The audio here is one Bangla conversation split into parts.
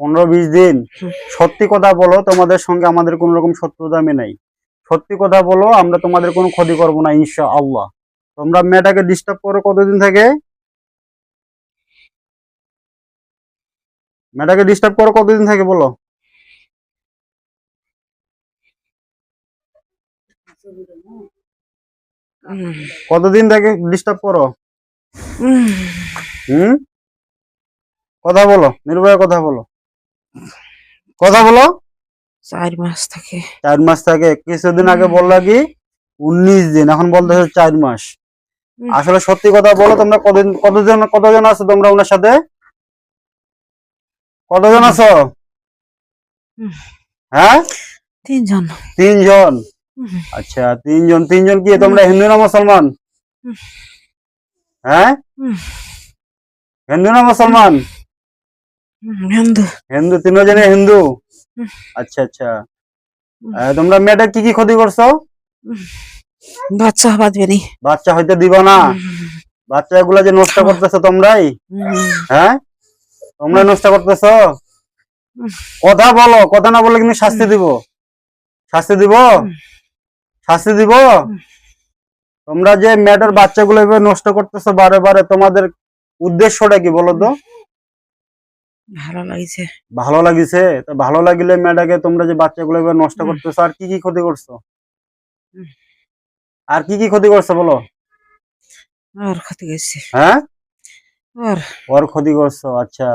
পনেরো বিশ দিন? সত্যি কথা বলো তোমাদের সঙ্গে আমাদের কোন রকম শত্রুতা আমি নাই। সত্যি কথা বলো আমরা তোমাদের কোনো ক্ষতি করব না ইনশা আল্লাহ তোমরা মেয়েটাকে ডিস্টার্ব করো কতদিন থেকে? মেয়েটাকে ডিস্টার্ব করো কতদিন থেকে বলো? কতদিন থেকে ডিস্টার্ব করো? হুম? কথা বলো নির্ভয় কথা বলো। কথা বলো। চার মাস থেকে। চার মাস থেকে কিছুদিন আগে বললা কি? উনিশ দিন এখন বলতেছে চার মাস। আসলে সত্যি কথা বলো তোমরা কতদিন কতজন কতজন আছো তোমরা ওনার সাথে? কতজন আছো? হ্যাঁ? তিনজন। তিনজন? আচ্ছা তিনজন তিনজন কি? তোমরা হিন্দু না মুসলমান? হ্যাঁ? হিন্দু না মুসলমান? হিন্দু। হিন্দু তিনজনে হিন্দু? আচ্ছা আচ্ছা। তোমরা মেয়েটা কি কি ক্ষতি করছ? বাচ্চা বাঁধবে নি বাচ্চা হইতে দিবা না? বাচ্চা এগুলা যে নষ্ট করতেছো তোমরাই? হ্যাঁ? তোমরা নষ্ট করতেছ। কথা বলো কথা না বলে কিন্তু শাস্তি দিব। শাস্তি দিব? শাস্তি দিব? তোমরা যে মেয়েটার বাচ্চাগুলো এভাবে নষ্ট করতেছো বারে বারে তোমাদের উদ্দেশ্যটা কি বলো তো? ভালো লাগছে। ভালো লাগিছে? তো ভালো লাগিলে মেয়েটাকে তোমরা যে বাচ্চাগুলো নষ্ট করতেছো আর কি কি ক্ষতি করছ? আর কি কি ক্ষতি করছ বলো? আর ক্ষতি গেছে হ্যাঁ? আর ওর ক্ষতি করছ আচ্ছা।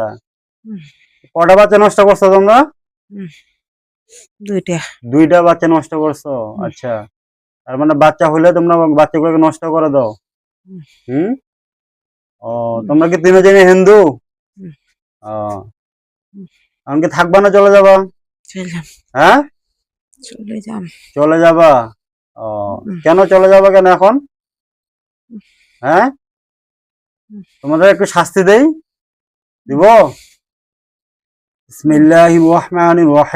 কটা বাচ্চা নষ্ট করছ তোমরা? দুইটা। দুইটা বাচ্চা নষ্ট করছ আচ্ছা। তার মানে বাচ্চা হলে তোমরা বাচ্চাগুলোকে নষ্ট করে দাও। হুম। ও তোমরা কি তিনজনই হিন্দু। ও। হুম। থাকবা না চলে যাবা? হ্যাঁ? চলে যাম। চলে যাবা? ও কেন চলে যাবা কেন এখন। হ্যাঁ? তোমাদের একটু শাস্তি দেই। দিব? বিসমিল্লাহির রহমানির রহিম।